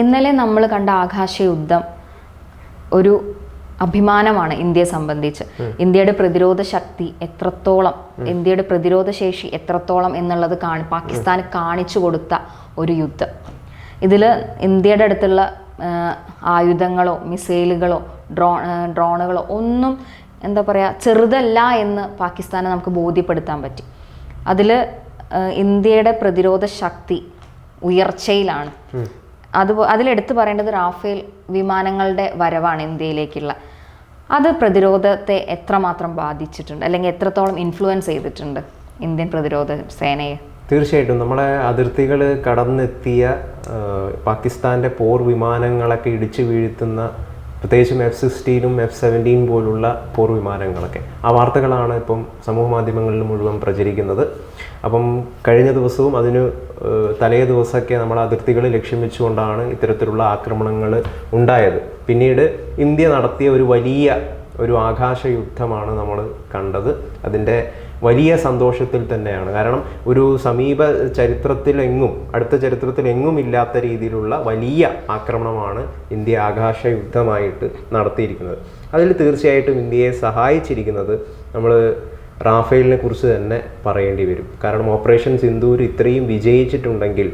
ഇന്നലെ നമ്മൾ കണ്ട ആകാശ യുദ്ധം ഒരു അഭിമാനമാണ് ഇന്ത്യയെ സംബന്ധിച്ച്. ഇന്ത്യയുടെ പ്രതിരോധ ശക്തി എത്രത്തോളം ഇന്ത്യയുടെ പ്രതിരോധ ശേഷി എത്രത്തോളം എന്നുള്ളത് കാണി പാകിസ്ഥാന് കാണിച്ചു കൊടുത്ത ഒരു യുദ്ധം. ഇതിൽ ഇന്ത്യയുടെ അടുത്തുള്ള ആയുധങ്ങളോ മിസൈലുകളോ ഡ്രോ ഡ്രോണുകളോ ഒന്നും എന്താ പറയുക ചെറുതല്ല എന്ന് പാകിസ്ഥാനെ നമുക്ക് ബോധ്യപ്പെടുത്താൻ പറ്റി. അതിൽ ഇന്ത്യയുടെ പ്രതിരോധ ശക്തി ഉയർച്ചയിലാണ്. അത് അതിലെടുത്തു പറയേണ്ടത് റാഫേൽ വിമാനങ്ങളുടെ വരവാണ് ഇന്ത്യയിലേക്കുള്ള. അത് പ്രതിരോധത്തെ എത്രമാത്രം ബാധിച്ചിട്ടുണ്ട്? അല്ലെങ്കിൽ എത്രത്തോളം ഇൻഫ്ലുവൻസ് ചെയ്തിട്ടുണ്ട് ഇന്ത്യൻ പ്രതിരോധ സേനയെ? തീർച്ചയായിട്ടും. നമ്മളെ അതിർത്തികൾ കടന്നെത്തിയ പാകിസ്ഥാന്റെ പോർ വിമാനങ്ങളൊക്കെ ഇടിച്ചു വീഴ്ത്തുന്ന പ്രത്യേകിച്ചും എഫ് സിക്സ്റ്റീനും എഫ് സെവന്റീൻ പോലുള്ള പോർ വിമാനങ്ങളൊക്കെ ആ വാർത്തകളാണ് ഇപ്പം സമൂഹ മാധ്യമങ്ങളിൽ മുഴുവൻ പ്രചരിക്കുന്നത്. അപ്പം കഴിഞ്ഞ ദിവസവും അതിന് തലേ ദിവസമൊക്കെ നമ്മൾ അതിർത്തികൾ ലക്ഷ്യം വെച്ചുകൊണ്ടാണ് ഇത്തരത്തിലുള്ള ആക്രമണങ്ങൾ ഉണ്ടായത്. പിന്നീട് ഇന്ത്യ നടത്തിയ ഒരു വലിയ ഒരു ആകാശ യുദ്ധമാണ് നമ്മൾ കണ്ടത്. അതിന്റെ വലിയ സന്തോഷത്തിൽ തന്നെയാണ്. കാരണം ഒരു സമീപ ചരിത്രത്തിലെങ്ങും അടുത്ത ചരിത്രത്തിലെങ്ങും ഇല്ലാത്ത രീതിയിലുള്ള വലിയ ആക്രമണമാണ് ഇന്ത്യ ആകാശ യുദ്ധമായിട്ട് നടത്തിയിരിക്കുന്നത്. അതിൽ തീർച്ചയായിട്ടും ഇന്ത്യയെ സഹായിച്ചിരിക്കുന്നത് നമ്മൾ റാഫേലിനെ കുറിച്ച് തന്നെ പറയേണ്ടി വരും. കാരണം ഓപ്പറേഷൻ സിന്ദൂർ ഇത്രയും വിജയിച്ചിട്ടുണ്ടെങ്കിൽ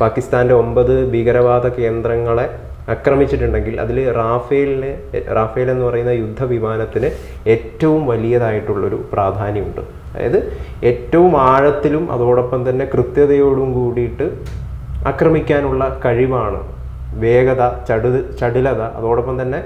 പാകിസ്ഥാന്റെ ഒമ്പത് ഭീകരവാദ കേന്ദ്രങ്ങളെ ആക്രമിച്ചിട്ടുണ്ടെങ്കിൽ അതിൽ റാഫേലിന് റാഫേൽ എന്ന് പറയുന്ന യുദ്ധവിമാനത്തിന് ഏറ്റവും വലിയതായിട്ടുള്ളൊരു പ്രാധാന്യമുണ്ട്. അതായത് ഏറ്റവും ആഴത്തിലും അതോടൊപ്പം തന്നെ കൃത്യതയോടും കൂടിയിട്ട് ആക്രമിക്കാനുള്ള കഴിവാണ് വേഗത ചടു ചടുലത അതോടൊപ്പം തന്നെ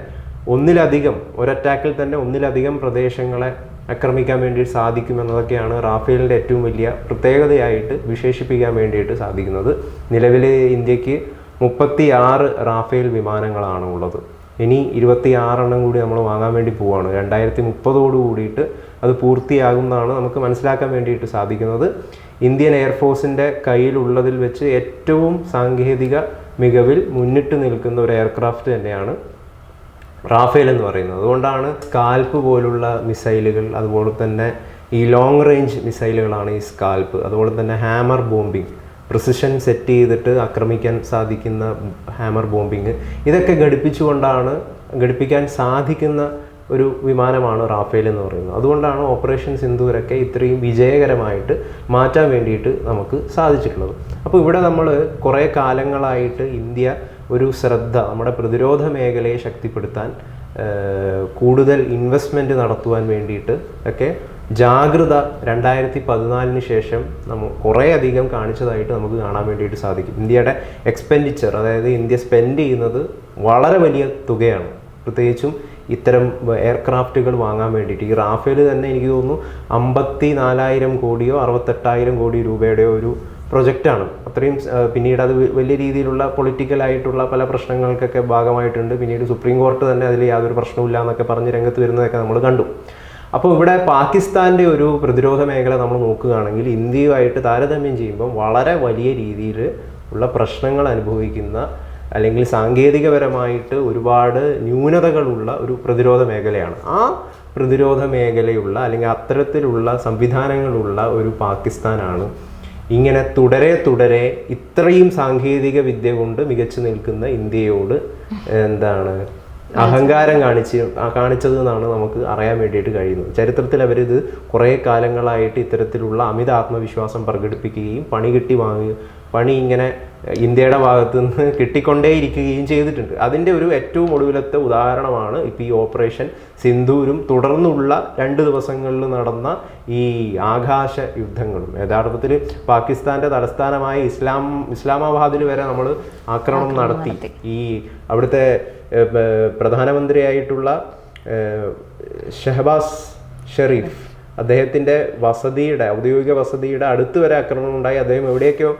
ഒന്നിലധികം ഒരറ്റാക്കിൽ തന്നെ ഒന്നിലധികം പ്രദേശങ്ങളെ ആക്രമിക്കാൻ വേണ്ടി സാധിക്കുമെന്നതൊക്കെയാണ് റാഫേലിന്റെ ഏറ്റവും വലിയ പ്രത്യേകതയായിട്ട് വിശേഷിപ്പിക്കാൻ വേണ്ടിയിട്ട് സാധിക്കുന്നത്. നിലവിലെ ഇന്ത്യയ്ക്ക് മുപ്പത്തി ആറ് റാഫേൽ വിമാനങ്ങളാണ് ഉള്ളത്. ഇനി ഇരുപത്തി ആറെണ്ണം കൂടി നമ്മൾ വാങ്ങാൻ വേണ്ടി പോവുകയാണ് രണ്ടായിരത്തി മുപ്പതോട് കൂടിയിട്ട് അത് പൂർത്തിയാകുന്നതാണ് നമുക്ക് മനസ്സിലാക്കാൻ വേണ്ടിയിട്ട് സാധിക്കുന്നത്. ഇന്ത്യൻ എയർഫോഴ്സിന്റെ കയ്യിലുള്ളതിൽ വെച്ച് ഏറ്റവും സാങ്കേതിക മികവിൽ മുന്നിട്ട് നിൽക്കുന്ന ഒരു എയർക്രാഫ്റ്റ് തന്നെയാണ് റാഫേൽ എന്ന് പറയുന്നത്. അതുകൊണ്ടാണ് സ്കാൽപ്പ് പോലുള്ള മിസൈലുകൾ അതുപോലെ തന്നെ ഈ ലോങ് റേഞ്ച് മിസൈലുകളാണ് ഈ സ്കാൽപ്പ് അതുപോലെ തന്നെ ഹാമർ ബോംബിംഗ്. പ്രിസിഷൻ സെറ്റ് ചെയ്തിട്ട് ആക്രമിക്കാൻ സാധിക്കുന്ന ഹാമർ ബോംബിങ് ഇതൊക്കെ ഘടിപ്പിച്ചുകൊണ്ടാണ് ഘടിപ്പിക്കാൻ സാധിക്കുന്ന ഒരു വിമാനമാണ് റാഫേൽ എന്ന് പറയുന്നത്. അതുകൊണ്ടാണ് ഓപ്പറേഷൻ സിന്ദൂരൊക്കെ ഇത്രയും വിജയകരമായിട്ട് മാറ്റാൻ വേണ്ടിയിട്ട് നമുക്ക് സാധിച്ചിട്ടുള്ളത്. അപ്പോൾ ഇവിടെ നമ്മൾ കുറേ കാലങ്ങളായിട്ട് ഇന്ത്യ ഒരു ശ്രദ്ധ നമ്മുടെ പ്രതിരോധ മേഖലയെ ശക്തിപ്പെടുത്താൻ കൂടുതൽ ഇൻവെസ്റ്റ്മെന്റ് നടത്തുവാൻ വേണ്ടിയിട്ട് ഒക്കെ ജാഗ്രത രണ്ടായിരത്തി പതിനാലിന് ശേഷം നമ്മൾ കുറേ അധികം കാണിച്ചതായിട്ട് നമുക്ക് കാണാൻ വേണ്ടിയിട്ട് സാധിക്കും. ഇന്ത്യയുടെ എക്സ്പെൻഡിച്ചർ അതായത് ഇന്ത്യ സ്പെൻഡ് ചെയ്യുന്നത് വളരെ വലിയ തുകയാണ്. പ്രത്യേകിച്ചും ഇത്തരം എയർക്രാഫ്റ്റുകൾ വാങ്ങാൻ വേണ്ടിയിട്ട്. ഈ റാഫേൽ തന്നെ എനിക്ക് തോന്നുന്നു അമ്പത്തി നാലായിരം കോടിയോ അറുപത്തെട്ടായിരം കോടി രൂപയുടെയോ ഒരു പ്രൊജക്റ്റാണ്. അത്രയും പിന്നീട് അത് വലിയ രീതിയിലുള്ള പൊളിറ്റിക്കലായിട്ടുള്ള പല പ്രശ്നങ്ങൾക്കൊക്കെ ഭാഗമായിട്ടുണ്ട്. പിന്നീട് സുപ്രീം കോർട്ട് തന്നെ അതിൽ യാതൊരു പ്രശ്നമില്ല എന്നൊക്കെ പറഞ്ഞ് രംഗത്ത് വരുന്നതൊക്കെ നമ്മൾ കണ്ടു. അപ്പോൾ ഇവിടെ പാകിസ്ഥാന്റെ ഒരു പ്രതിരോധ മേഖല നമ്മൾ നോക്കുകയാണെങ്കിൽ ഇന്ത്യയുമായിട്ട് താരതമ്യം ചെയ്യുമ്പോൾ വളരെ വലിയ രീതിയിൽ ഉള്ള പ്രശ്നങ്ങൾ അനുഭവിക്കുന്ന അല്ലെങ്കിൽ സാങ്കേതികപരമായിട്ട് ഒരുപാട് ന്യൂനതകളുള്ള ഒരു പ്രതിരോധ മേഖലയാണ്. ആ പ്രതിരോധ മേഖലയുള്ള അല്ലെങ്കിൽ അത്തരത്തിലുള്ള സംവിധാനങ്ങളുള്ള ഒരു പാകിസ്ഥാനാണ് ഇങ്ങനെ തുടരെ തുടരെ ഇത്രയും സാങ്കേതിക വിദ്യ കൊണ്ട് മികച്ചു നിൽക്കുന്ന ഇന്ത്യയോട് എന്താണ് അഹങ്കാരം കാണിച്ച് കാണിച്ചത് എന്നാണ് നമുക്ക് അറിയാൻ വേണ്ടിയിട്ട് കഴിയുന്നത്. ചരിത്രത്തിൽ അവരിത് കുറേ കാലങ്ങളായിട്ട് ഇത്തരത്തിലുള്ള അമിത ആത്മവിശ്വാസം പ്രകടിപ്പിക്കുകയും പണി കിട്ടി വാങ്ങുക പണി ഇങ്ങനെ ഇന്ത്യയുടെ ഭാഗത്തു നിന്ന് കിട്ടിക്കൊണ്ടേയിരിക്കുകയും ചെയ്തിട്ടുണ്ട്. അതിന്റെ ഒരു ഏറ്റവും ഒടുവിലത്തെ ഉദാഹരണമാണ് ഇപ്പോൾ ഈ ഓപ്പറേഷൻ സിന്ധൂരും തുടർന്നുള്ള രണ്ട് ദിവസങ്ങളിൽ നടന്ന ഈ ആകാശ യുദ്ധങ്ങളും. യഥാർത്ഥത്തിൽ പാകിസ്ഥാന്റെ തലസ്ഥാനമായ ഇസ്ലാം ഇസ്ലാമാബാദിൽ വരെ നമ്മൾ ആക്രമണം നടത്തി. ഈ അവിടുത്തെ പ്രധാനമന്ത്രിയായിട്ടുള്ള ഷഹബാസ് ഷെറീഫ് അദ്ദേഹത്തിന്റെ വസതിയുടെ ഔദ്യോഗിക വസതിയുടെ അടുത്ത് വരെ ആക്രമണം ഉണ്ടായി. അദ്ദേഹം എവിടെയൊക്കെയോ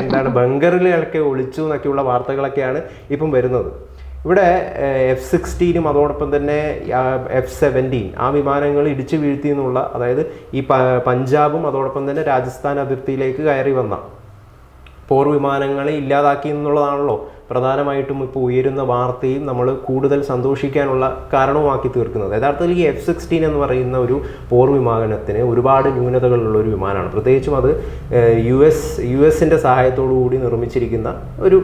എന്താണ് ബങ്കറിലൊക്കെ ഒളിച്ചു എന്നൊക്കെയുള്ള വാർത്തകളൊക്കെയാണ് ഇപ്പം വരുന്നത്. ഇവിടെ എഫ് സിക്സ്റ്റീനും അതോടൊപ്പം തന്നെ എഫ് സെവന്റീൻ ആ വിമാനങ്ങൾ ഇടിച്ചു വീഴ്ത്തി എന്നുള്ള അതായത് ഈ പഞ്ചാബും അതോടൊപ്പം തന്നെ രാജസ്ഥാൻ അതിർത്തിയിലേക്ക് കയറി വന്ന പോർ വിമാനങ്ങളെ ഇല്ലാതാക്കി എന്നുള്ളതാണല്ലോ പ്രധാനമായിട്ടും ഇപ്പോൾ ഉയരുന്ന വാർത്തയും നമ്മൾ കൂടുതൽ സന്തോഷിക്കാനുള്ള കാരണവുമാക്കി തീർക്കുന്നത്. യഥാർത്ഥത്തിൽ ഈ എഫ് സിക്സ്റ്റീൻ എന്ന് പറയുന്ന ഒരു പോർ വിമാനത്തിന് ഒരുപാട് ന്യൂനതകളുള്ള ഒരു വിമാനമാണ്. പ്രത്യേകിച്ചും അത് യു എസ് യു എസിന്റെ കൂടി നിർമ്മിച്ചിരിക്കുന്ന ഒരു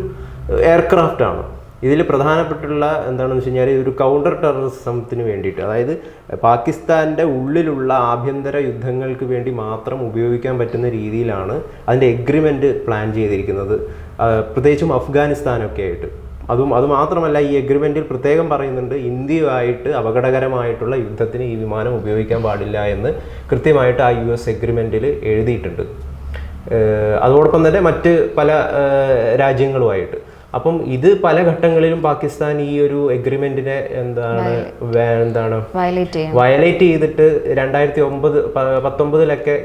എയർക്രാഫ്റ്റ് ആണ്. ഇതിൽ പ്രധാനപ്പെട്ടുള്ള എന്താണെന്ന് വെച്ച് കഴിഞ്ഞാൽ ഒരു കൗണ്ടർ ടെററിസത്തിന് വേണ്ടിയിട്ട് അതായത് പാകിസ്ഥാന്റെ ഉള്ളിലുള്ള ആഭ്യന്തര യുദ്ധങ്ങൾക്ക് വേണ്ടി മാത്രം ഉപയോഗിക്കാൻ പറ്റുന്ന രീതിയിലാണ് അതിന്റെ എഗ്രിമെന്റ് പ്ലാൻ ചെയ്തിരിക്കുന്നത്. പ്രത്യേകിച്ചും അഫ്ഗാനിസ്ഥാനൊക്കെ ആയിട്ട് അതും അതുമാത്രമല്ല ഈ എഗ്രിമെന്റിൽ പ്രത്യേകം പറയുന്നുണ്ട് ഇന്ത്യയുമായിട്ട് അപകടകരമായിട്ടുള്ള യുദ്ധത്തിന് ഈ വിമാനം ഉപയോഗിക്കാൻ പാടില്ല എന്ന് കൃത്യമായിട്ട് ആ യു എസ് എഗ്രിമെന്റിൽ എഴുതിയിട്ടുണ്ട്. അതോടൊപ്പം തന്നെ മറ്റ് പല രാജ്യങ്ങളുമായിട്ട്. അപ്പം ഇത് പല ഘട്ടങ്ങളിലും പാകിസ്ഥാൻ ഈ ഒരു എഗ്രിമെന്റിനെ എന്താണ് എന്താണ് വയലേറ്റ് ചെയ്തിട്ട് രണ്ടായിരത്തി ഒമ്പത് പത്തൊമ്പതിലൊക്കെ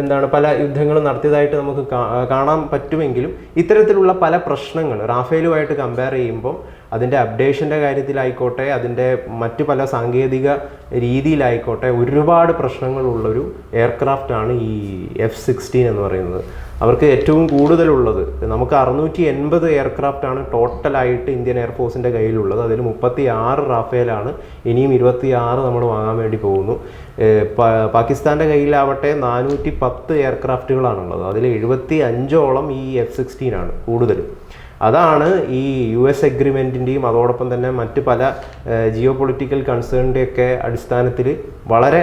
എന്താണ് പല യുദ്ധങ്ങളും നടത്തിയതായിട്ട് നമുക്ക് കാണാൻ പറ്റുമെങ്കിലും ഇത്തരത്തിലുള്ള പല പ്രശ്നങ്ങൾ റാഫേലുമായിട്ട് കമ്പയർ ചെയ്യുമ്പോൾ അതിന്റെ അപ്ഡേഷന്റെ കാര്യത്തിലായിക്കോട്ടെ അതിന്റെ മറ്റു പല സാങ്കേതിക രീതിയിലായിക്കോട്ടെ ഒരുപാട് പ്രശ്നങ്ങളുള്ളൊരു എയർക്രാഫ്റ്റാണ് ഈ എഫ് സിക്സ്റ്റീൻ എന്ന് പറയുന്നത്. അവർക്ക് ഏറ്റവും കൂടുതലുള്ളത്. നമുക്ക് അറുന്നൂറ്റി എൺപത് എയർക്രാഫ്റ്റ് ആണ് ടോട്ടലായിട്ട് ഇന്ത്യൻ എയർഫോഴ്സിന്റെ കയ്യിലുള്ളത്. അതിൽ മുപ്പത്തി ആറ് റാഫേലാണ്. ഇനിയും ഇരുപത്തി ആറ് നമ്മൾ വാങ്ങാൻ വേണ്ടി പോകുന്നു. പാകിസ്ഥാന്റെ കയ്യിലാവട്ടെ നാനൂറ്റി പത്ത് എയർക്രാഫ്റ്റുകളാണുള്ളത് അതിൽ എഴുപത്തി അഞ്ചോളം ഈ എഫ് സിക്സ്റ്റീൻ ആണ് കൂടുതലും. അതാണ് ഈ യു എസ് എഗ്രിമെന്റിന്റെയും അതോടൊപ്പം തന്നെ മറ്റ് പല ജിയോ പൊളിറ്റിക്കൽ കൺസേണിന്റെയൊക്കെ അടിസ്ഥാനത്തിൽ വളരെ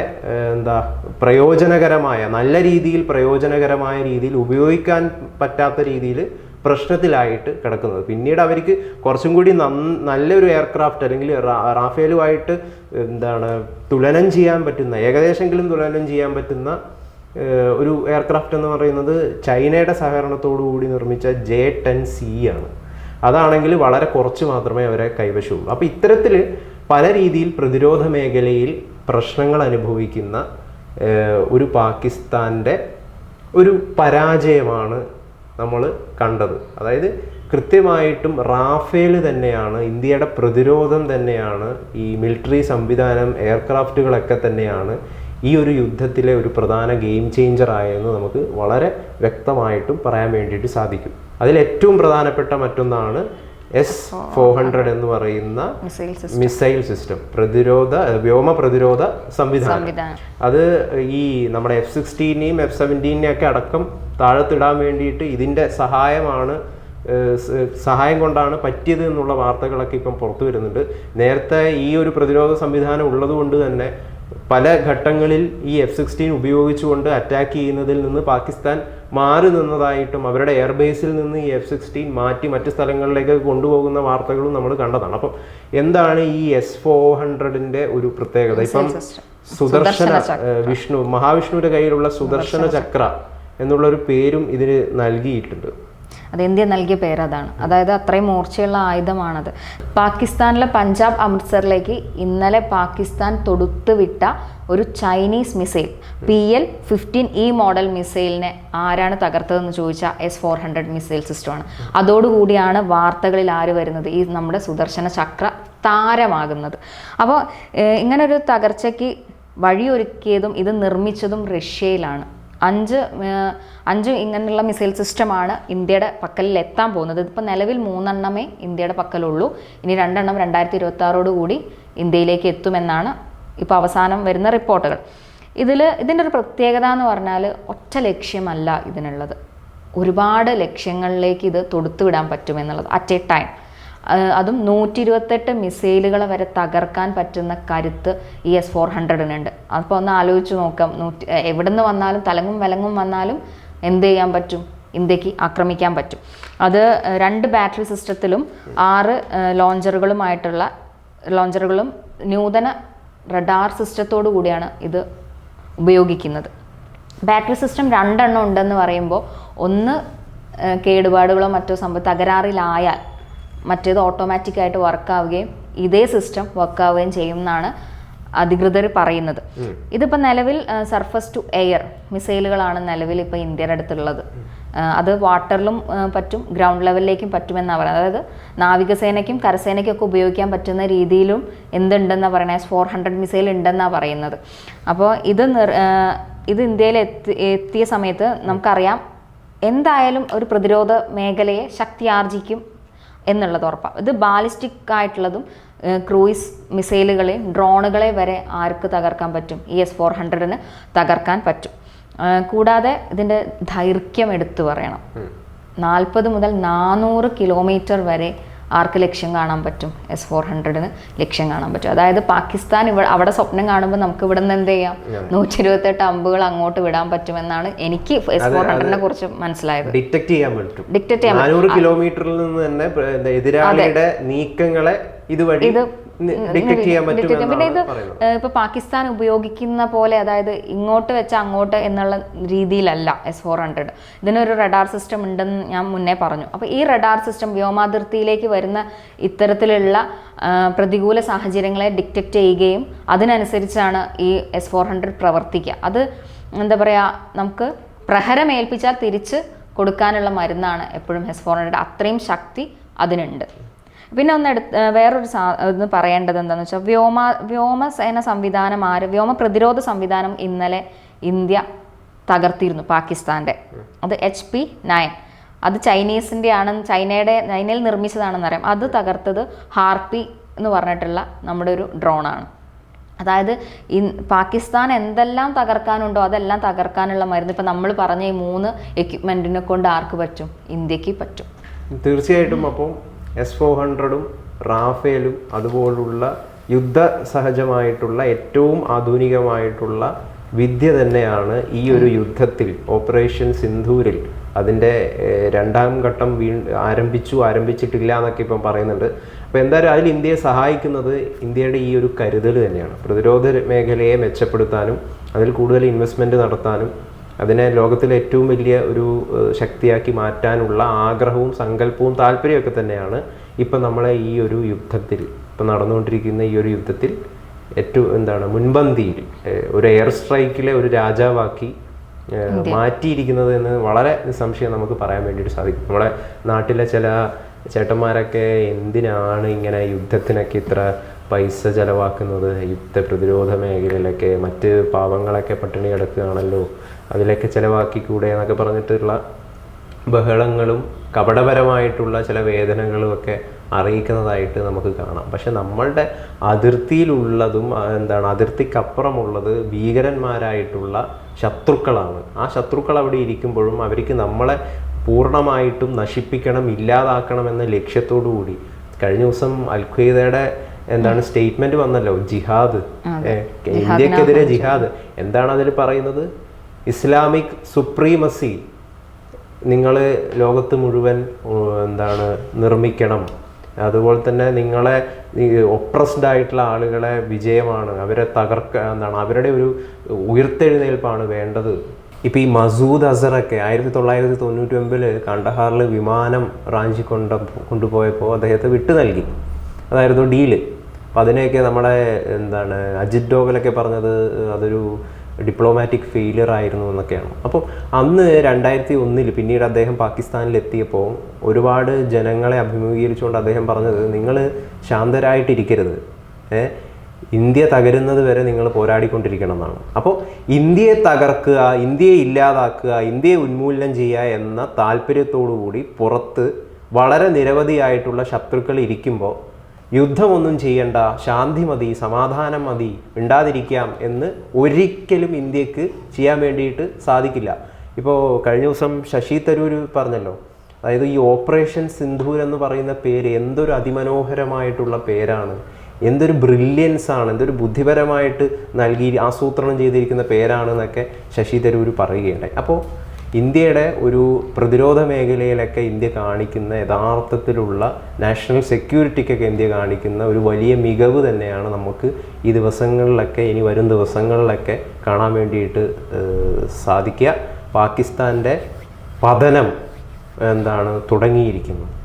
എന്താ പ്രയോജനകരമായ നല്ല രീതിയിൽ പ്രയോജനകരമായ രീതിയിൽ ഉപയോഗിക്കാൻ പറ്റാത്ത രീതിയിൽ പ്രശ്നത്തിലായിട്ട് കിടക്കുന്നത്. പിന്നീട് അവർക്ക് കുറച്ചും കൂടി നല്ലൊരു എയർക്രാഫ്റ്റ് അല്ലെങ്കിൽ റാഫേലുമായിട്ട് എന്താണ് തുലനം ചെയ്യാൻ പറ്റുന്ന ഏകദേശമെങ്കിലും തുലനം ചെയ്യാൻ പറ്റുന്ന ഒരു എയർക്രാഫ്റ്റ് എന്ന് പറയുന്നത് ചൈനയുടെ സഹകരണത്തോടു കൂടി നിർമ്മിച്ച ജെ ടെൻ സി ആണ്. അതാണെങ്കിൽ വളരെ കുറച്ച് മാത്രമേ അവരെ കൈവശമുള്ളൂ അപ്പോൾ ഇത്തരത്തിൽ പല രീതിയിൽ പ്രതിരോധ മേഖലയിൽ പ്രശ്നങ്ങൾ അനുഭവിക്കുന്ന ഒരു പാകിസ്ഥാന്റെ ഒരു പരാജയമാണ് നമ്മൾ കണ്ടത്. അതായത് കൃത്യമായിട്ടും റാഫേൽ തന്നെയാണ് ഇന്ത്യയുടെ പ്രതിരോധം തന്നെയാണ് ഈ മിലിറ്ററി സംവിധാനം എയർക്രാഫ്റ്റുകളൊക്കെ തന്നെയാണ് ഈ ഒരു യുദ്ധത്തിലെ ഒരു പ്രധാന ഗെയിം ചേഞ്ചർ ആയെന്ന് നമുക്ക് വളരെ വ്യക്തമായിട്ടും പറയാൻ വേണ്ടിയിട്ട് സാധിക്കും. അതിൽ ഏറ്റവും പ്രധാനപ്പെട്ട മറ്റൊന്നാണ് എസ് ഫോർ ഹൺഡ്രഡ് എന്ന് പറയുന്ന മിസൈൽ സിസ്റ്റം പ്രതിരോധ വ്യോമ പ്രതിരോധ സംവിധാനം. സംവിധാനം. അത് ഈ നമ്മുടെ എഫ് സിക്സ്റ്റീനെയും എഫ് സെവന്റീനെയും ഒക്കെ അടക്കം താഴത്തിടാൻ വേണ്ടിയിട്ട് ഇതിന്റെ സഹായമാണ് സഹായം കൊണ്ടാണ് പറ്റിയത് എന്നുള്ള വാർത്തകളൊക്കെ ഇപ്പം പുറത്തു വരുന്നുണ്ട്. നേരത്തെ ഈ ഒരു പ്രതിരോധ സംവിധാനം ഉള്ളതുകൊണ്ട് തന്നെ പല ഘട്ടങ്ങളിൽ ഈ എഫ് സിക്സ്റ്റീൻ ഉപയോഗിച്ചുകൊണ്ട് അറ്റാക്ക് ചെയ്യുന്നതിൽ നിന്ന് പാകിസ്ഥാൻ മാറി നിന്നതായിട്ടും അവരുടെ എയർബേസിൽ നിന്ന് ഈ എഫ് സിക്സ്റ്റീൻ മാറ്റി മറ്റ് സ്ഥലങ്ങളിലേക്ക് കൊണ്ടുപോകുന്ന വാർത്തകളും നമ്മൾ കണ്ടതാണ്. അപ്പം എന്താണ് ഈ എസ് ഫോർ ഹൺഡ്രഡിന്റെ ഒരു പ്രത്യേകത? ഇപ്പം സുദർശന വിഷ്ണു മഹാവിഷ്ണുവിന്റെ കയ്യിലുള്ള സുദർശന ചക്ര എന്നുള്ള ഒരു പേരും ഇതിന് നൽകിയിട്ടുണ്ട്. അത് ഇന്ത്യ നൽകിയ പേര് അതാണ്. അതായത് അത്രയും മൂർച്ചയുള്ള ആയുധമാണത്. പാകിസ്ഥാനിലെ പഞ്ചാബ് അമൃത്സറിലേക്ക് ഇന്നലെ പാകിസ്ഥാൻ തൊടുത്തുവിട്ട ഒരു Chinese missile P L fifteen E model മിസൈലിനെ ആരാണ് തകർത്തതെന്ന് ചോദിച്ചാൽ എസ് ഫോർ ഹൺഡ്രഡ് മിസൈൽ സിസ്റ്റമാണ്. അതോടുകൂടിയാണ് വാർത്തകളിൽ ആര് വരുന്നത്? ഈ നമ്മുടെ സുദർശന ചക്ര താരമാകുന്നത്. അപ്പോൾ ഇങ്ങനൊരു തകർച്ചയ്ക്ക് വഴിയൊരുക്കിയതും ഇത് നിർമ്മിച്ചതും റഷ്യയിലാണ്. അഞ്ച് അഞ്ച് ഇങ്ങനെയുള്ള മിസൈൽ സിസ്റ്റമാണ് ഇന്ത്യയുടെ പക്കലിൽ എത്താൻ പോകുന്നത്. ഇതിപ്പോൾ നിലവിൽ മൂന്നെണ്ണമേ ഇന്ത്യയുടെ പക്കലുള്ളൂ. ഇനി രണ്ടെണ്ണം രണ്ടായിരത്തി ഇരുപത്തി കൂടി ഇന്ത്യയിലേക്ക് എത്തുമെന്നാണ് ഇപ്പോൾ അവസാനം വരുന്ന റിപ്പോർട്ടുകൾ. ഇതിൽ ഇതിന്റെ ഒരു പ്രത്യേകത എന്ന് പറഞ്ഞാൽ ഒറ്റ ലക്ഷ്യമല്ല ഇതിനുള്ളത്. ഒരുപാട് ലക്ഷ്യങ്ങളിലേക്ക് ഇത് തൊടുത്തുവിടാൻ പറ്റുമെന്നുള്ളത് അറ്റ് എ ടൈം അതും നൂറ്റി ഇരുപത്തെട്ട് മിസൈലുകളെ വരെ തകർക്കാൻ പറ്റുന്ന കരുത്ത് ഈ എസ് ഫോർ ഹൺഡ്രഡിനുണ്ട്. അപ്പോൾ ഒന്ന് ആലോചിച്ച് നോക്കാം. നൂറ്റി എവിടെ നിന്ന് വന്നാലും തലങ്ങും വിലങ്ങും വന്നാലും എന്ത് ചെയ്യാൻ പറ്റും? ഇന്ത്യയ്ക്ക് ആക്രമിക്കാൻ പറ്റും. അത് രണ്ട് ബാറ്ററി സിസ്റ്റത്തിലും ആറ് ലോഞ്ചറുകളുമായിട്ടുള്ള ലോഞ്ചറുകളും നൂതന റഡാർ സിസ്റ്റത്തോടു കൂടിയാണ് ഇത് ഉപയോഗിക്കുന്നത്. ബാറ്ററി സിസ്റ്റം രണ്ടെണ്ണം ഉണ്ടെന്ന് പറയുമ്പോൾ ഒന്ന് കേടുപാടുകളോ മറ്റോ സംഭവം തകരാറിലായാൽ മറ്റേത് ഓട്ടോമാറ്റിക്കായിട്ട് വർക്കാവുകയും ഇതേ സിസ്റ്റം വർക്കാവുകയും ചെയ്യുമെന്നാണ് അധികൃതർ പറയുന്നത്. ഇതിപ്പോൾ നിലവിൽ സർഫസ് ടു എയർ മിസൈലുകളാണ് നിലവിൽ ഇപ്പോൾ ഇന്ത്യയുടെ അടുത്തുള്ളത്. അത് വാട്ടറിലും പറ്റും ഗ്രൗണ്ട് ലെവലിലേക്കും പറ്റുമെന്നാണ് പറയുന്നത്. അതായത് നാവികസേനയ്ക്കും കരസേനയ്ക്കും ഒക്കെ ഉപയോഗിക്കാൻ പറ്റുന്ന രീതിയിലും എന്തുണ്ടെന്നാണ് പറയുന്നത് ഫോർ ഹൺഡ്രഡ് മിസൈൽ ഉണ്ടെന്നാണ് പറയുന്നത്. അപ്പോൾ ഇത് നിർ ഇത് ഇന്ത്യയിൽ എത്തി എത്തിയ സമയത്ത് നമുക്കറിയാം എന്തായാലും ഒരു പ്രതിരോധ മേഖലയെ ശക്തിയാർജിക്കും എന്നുള്ളത് ഉറപ്പാണ് ഇത് ബാലിസ്റ്റിക് ആയിട്ടുള്ളതും ക്രൂയിസ് മിസൈലുകളെ ഡ്രോണുകളെ വരെ ആർക്ക് തകർക്കാൻ പറ്റും? ഇ എസ് ഫോർ ഹൺഡ്രഡിന് തകർക്കാൻ പറ്റും. കൂടാതെ ഇതിന്റെ ദൈർഘ്യം എടുത്തു പറയണം. നാൽപ്പത് മുതൽ നാനൂറ് കിലോമീറ്റർ വരെ ആർക്ക് ലക്ഷ്യം കാണാൻ പറ്റും? എസ് ഫോർ ഹൺഡ്രഡിന് ലക്ഷ്യം കാണാൻ പറ്റും. അതായത് പാകിസ്ഥാൻ ഇവിടെ അവിടെ സ്വപ്നം കാണുമ്പോൾ നമുക്ക് ഇവിടെ നിന്ന് എന്ത് ചെയ്യാം? നൂറ്റി ഇരുപത്തെട്ട് അമ്പുകൾ അങ്ങോട്ട് വിടാൻ പറ്റുമെന്നാണ് എനിക്ക് എസ് ഫോർ ഹൺഡ്രഡിനെ കുറിച്ച് മനസ്സിലായത്. ഡിറ്റക്ട് ചെയ്യാൻ പറ്റും. ഡിറ്റക്ട് ചെയ്യാൻ കിലോമീറ്ററിൽ നിന്ന് തന്നെ എതിരാളിയുടെ നീക്കങ്ങളെ ഇതുവഴി ഡിറ്റക്ട് ചെയ്യാൻ detect പിന്നെ ഇത് ഇപ്പൊ പാകിസ്ഥാൻ ഉപയോഗിക്കുന്ന പോലെ അതായത് ഇങ്ങോട്ട് വെച്ച അങ്ങോട്ട് എന്നുള്ള രീതിയിലല്ല എസ് ഫോർ ഹൺഡ്രഡ് ഇതിനൊരു റഡാർ സിസ്റ്റം ഉണ്ടെന്ന് ഞാൻ മുന്നേ പറഞ്ഞു. അപ്പോൾ ഈ റഡാർ സിസ്റ്റം വ്യോമാതിർത്തിയിലേക്ക് വരുന്ന ഇത്തരത്തിലുള്ള പ്രതികൂല സാഹചര്യങ്ങളെ ഡിറ്റക്റ്റ് ചെയ്യുകയും അതിനനുസരിച്ചാണ് ഈ എസ് ഫോർ ഹൺഡ്രഡ് പ്രവർത്തിക്കുക. അത് എന്താ പറയുക നമുക്ക് പ്രഹരം പ്രഹരമേൽപ്പിച്ചാൽ തിരിച്ച് കൊടുക്കാനുള്ള മരുന്നാണ് എപ്പോഴും എസ് ഫോർ ഹൺഡ്രഡ് അത്രയും ശക്തി അതിനുണ്ട്. പിന്നെ ഒന്ന് എടുത്ത് വേറൊരു സാ ഒന്ന് പറയേണ്ടത് എന്താണെന്ന് വെച്ചാൽ വ്യോമ വ്യോമസേന സംവിധാനം ആര് വ്യോമ പ്രതിരോധ സംവിധാനം ഇന്നലെ ഇന്ത്യ തകർത്തിരുന്നു പാകിസ്ഥാന്റെ അത് എച്ച് പി നയൻ. അത് ചൈനീസിന്റെ ആണ് ചൈനയുടെ ചൈനയിൽ നിർമ്മിച്ചതാണെന്ന് അറിയാം. അത് തകർത്തത് ഹാർപ്പി എന്ന് പറഞ്ഞിട്ടുള്ള നമ്മുടെ ഒരു ഡ്രോണാണ്. അതായത് ഇൻ പാകിസ്ഥാൻ എന്തെല്ലാം തകർക്കാനുണ്ടോ അതെല്ലാം തകർക്കാനുള്ള മരുന്ന്. ഇപ്പം നമ്മൾ പറഞ്ഞ ഈ മൂന്ന് എക്യുപ്മെന്റിനെ കൊണ്ട് ആർക്ക് പറ്റും? ഇന്ത്യയ്ക്ക് പറ്റും. തീർച്ചയായിട്ടും. അപ്പം എസ് ഫോർ ഹൺഡ്രഡും റാഫേലും അതുപോലുള്ള യുദ്ധ സഹജമായിട്ടുള്ള ഏറ്റവും ആധുനികമായിട്ടുള്ള വിദ്യ തന്നെയാണ് ഈ ഒരു യുദ്ധത്തിൽ ഓപ്പറേഷൻ സിന്ധൂരിൽ. അതിന്റെ രണ്ടാം ഘട്ടം വീ ആരംഭിച്ചു ആരംഭിച്ചിട്ടില്ല എന്നൊക്കെ ഇപ്പം പറയുന്നുണ്ട്. അപ്പോൾ എന്തായാലും അതിൽ ഇന്ത്യയെ സഹായിക്കുന്നത് ഇന്ത്യയുടെ ഈ ഒരു കരുതൽ തന്നെയാണ്. പ്രതിരോധ മേഖലയെ മെച്ചപ്പെടുത്താനും അതിൽ കൂടുതൽ ഇൻവെസ്റ്റ്മെന്റ് നടത്താനും അതിനെ ലോകത്തിലെ ഏറ്റവും വലിയ ഒരു ശക്തിയാക്കി മാറ്റാനുള്ള ആഗ്രഹവും സങ്കല്പവും താല്പര്യമൊക്കെ തന്നെയാണ് ഇപ്പം നമ്മളെ ഈ ഒരു യുദ്ധത്തിൽ ഇപ്പം നടന്നുകൊണ്ടിരിക്കുന്ന ഈ ഒരു യുദ്ധത്തിൽ ഏറ്റവും എന്താണ് മുൻപന്തിയിൽ ഒരു എയർ സ്ട്രൈക്കിലെ ഒരു രാജാവാക്കി മാറ്റിയിരിക്കുന്നത് എന്ന് വളരെ സംശയം നമുക്ക് പറയാൻ വേണ്ടിയിട്ട് സാധിക്കും. നമ്മുടെ നാട്ടിലെ ചില ചേട്ടന്മാരൊക്കെ എന്തിനാണ് ഇങ്ങനെ യുദ്ധത്തിനൊക്കെ ഇത്ര പൈസ ചിലവാക്കുന്നത് യുദ്ധ പ്രതിരോധ മേഖലയിലൊക്കെ മറ്റ് പാവങ്ങളൊക്കെ പട്ടിണി കിടക്കുകയാണല്ലോ. അതിലൊക്കെ ചിലവാക്കിക്കൂടെ എന്നൊക്കെ പറഞ്ഞിട്ടുള്ള ബഹളങ്ങളും കപടപരമായിട്ടുള്ള ചില വേദനകളും ഒക്കെ അറിയിക്കുന്നതായിട്ട് നമുക്ക് കാണാം. പക്ഷെ നമ്മളുടെ അതിർത്തിയിലുള്ളതും എന്താണ് അതിർത്തിക്കപ്പുറമുള്ളത് ഭീകരന്മാരായിട്ടുള്ള ശത്രുക്കളാണ്. ആ ശത്രുക്കൾ അവിടെ ഇരിക്കുമ്പോഴും അവർക്ക് നമ്മളെ പൂർണമായിട്ടും നശിപ്പിക്കണം ഇല്ലാതാക്കണം എന്ന ലക്ഷ്യത്തോടു കൂടി കഴിഞ്ഞ ദിവസം അൽഖ്വയ്ദയുടെ എന്താണ് സ്റ്റേറ്റ്മെന്റ് വന്നല്ലോ? ജിഹാദ്. ഇന്ത്യക്കെതിരെ ജിഹാദ്. എന്താണ് അതിൽ പറയുന്നത്? Islamic supremacy. നിങ്ങൾ ലോകത്ത് മുഴുവൻ എന്താണ് നിർമ്മിക്കണം. അതുപോലെ തന്നെ നിങ്ങളെ ഒപ്രസ്ഡ് ആയിട്ടുള്ള ആളുകളെ വിജയമാണ്. അവരെ തകർക്ക എന്താണ് അവരുടെ ഒരു ഉയർത്തെഴുന്നേൽപ്പാണ് വേണ്ടത്. ഇപ്പോൾ ഈ മസൂദ് അസറൊക്കെ ആയിരത്തി തൊള്ളായിരത്തി തൊണ്ണൂറ്റി ഒമ്പതിൽ കണ്ടഹാറിൽ വിമാനം റാഞ്ചി കൊണ്ട കൊണ്ടുപോയപ്പോൾ അദ്ദേഹത്തെ വിട്ടു നൽകി. അതായിരുന്നു ഡീൽ. അപ്പോൾ അതിനെയൊക്കെ നമ്മുടെ എന്താണ് അജിത് ഡോവലൊക്കെ പറഞ്ഞത് അതൊരു ഡിപ്ലോമാറ്റിക് ഫെയിലിയർ ആയിരുന്നു എന്നൊക്കെയാണ്. അപ്പോൾ അന്ന് രണ്ടായിരത്തി ഒന്നിൽ പിന്നീട് അദ്ദേഹം പാകിസ്ഥാനിലെത്തിയപ്പോൾ ഒരുപാട് ജനങ്ങളെ അഭിമുഖീകരിച്ചുകൊണ്ട് അദ്ദേഹം പറഞ്ഞത് നിങ്ങൾ ശാന്തരായിട്ടിരിക്കരുത്. ഏ ഇന്ത്യ തകരുന്നത് വരെ നിങ്ങൾ പോരാടിക്കൊണ്ടിരിക്കണം എന്നാണ് അപ്പോൾ ഇന്ത്യയെ തകർക്കുക ഇന്ത്യയെ ഇല്ലാതാക്കുക ഇന്ത്യയെ ഉന്മൂലനം ചെയ്യുക എന്ന താല്പര്യത്തോടു കൂടി പുറത്ത് വളരെ നിരവധിയായിട്ടുള്ള ശത്രുക്കൾ ഇരിക്കുമ്പോൾ യുദ്ധമൊന്നും ചെയ്യണ്ട ശാന്തി മതി സമാധാനം മതി മിണ്ടാതിരിക്കാം എന്ന് ഒരിക്കലും ഇന്ത്യയ്ക്ക് ചെയ്യാൻ വേണ്ടിയിട്ട് സാധിക്കില്ല. ഇപ്പോൾ കഴിഞ്ഞ ദിവസം ശശി തരൂർ പറഞ്ഞല്ലോ അതായത് ഈ ഓപ്പറേഷൻ സിന്ധൂർ എന്ന് പറയുന്ന പേര് എന്തൊരു അതിമനോഹരമായിട്ടുള്ള പേരാണ്. എന്തൊരു ബ്രില്യൻസ് ആണ് എന്തൊരു ബുദ്ധിപരമായിട്ട് നൽകി ആസൂത്രണം ചെയ്തിരിക്കുന്ന പേരാണെന്നൊക്കെ ശശി തരൂർ പറയുകയുണ്ടായി. അപ്പോൾ ഇന്ത്യയുടെ ഒരു പ്രതിരോധ മേഖലയിലൊക്കെ ഇന്ത്യ കാണിക്കുന്ന യഥാർത്ഥത്തിലുള്ള നാഷണൽ സെക്യൂരിറ്റിക്കൊക്കെ ഇന്ത്യ കാണിക്കുന്ന ഒരു വലിയ മികവ് തന്നെയാണ് നമുക്ക് ഈ ദിവസങ്ങളിലൊക്കെ ഇനി വരും ദിവസങ്ങളിലൊക്കെ കാണാൻ വേണ്ടിയിട്ട് സാധിക്കുക. പാകിസ്ഥാന്റെ പതനം എന്താണ് തുടങ്ങിയിരിക്കുന്നത്?